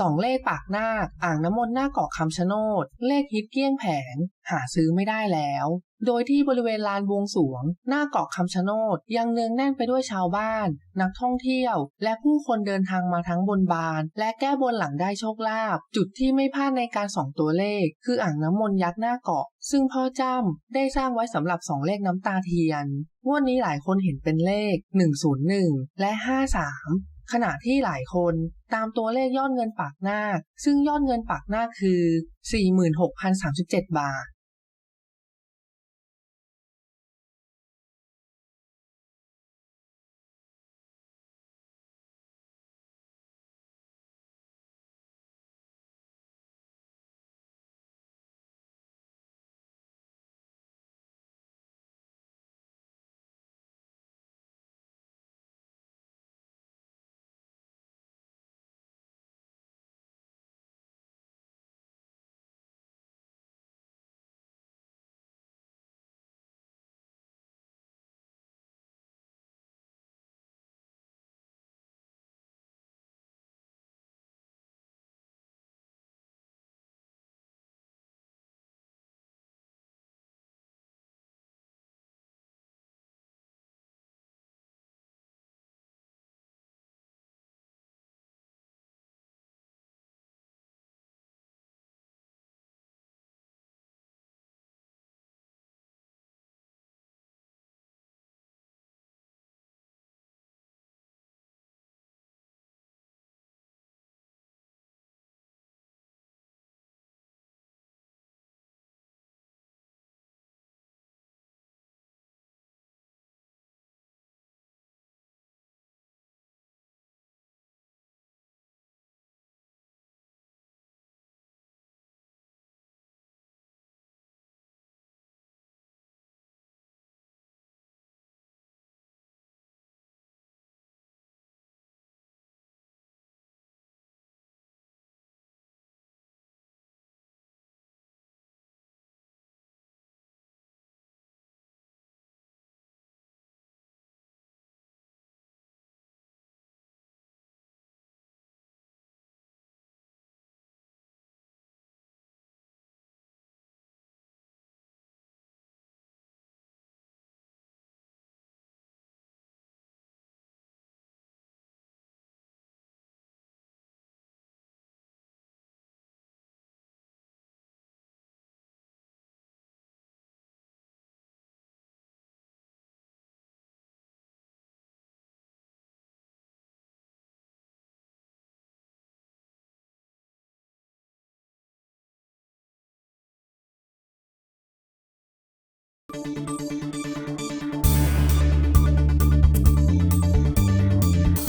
สองเลขปากนาคอ่างน้ำมนต์หน้าเกาะคำชะโนด เลขฮิตเกลี้ยงแผง หาซื้อไม่ได้แล้ว โดยที่บริเวณลานบวงสวง หน้าเกาะคำชะโนด ยังเนืองแน่นไปด้วยชาวบ้าน นักท่องเที่ยว และผู้คนเดินทางมาทั้งบนบาน และแก้บนหลังได้โชคลาภจุดที่ไม่พลาดในการส่องตัวเลข คืออ่างน้ำมนต์ยักษ์หน้าเกาะ ซึ่งพ่อจ้ำได้สร้างไว้สำหรับสองเลขน้ำตาเทียนงวดนี้หลายคนเห็นเป็นเลข 101 และ 53 ขณะที่หลายคนตามตัวเลขยอดเงินปากนาคซึ่งยอดเงินปากนาคคือ 46,037 บาท Thank you.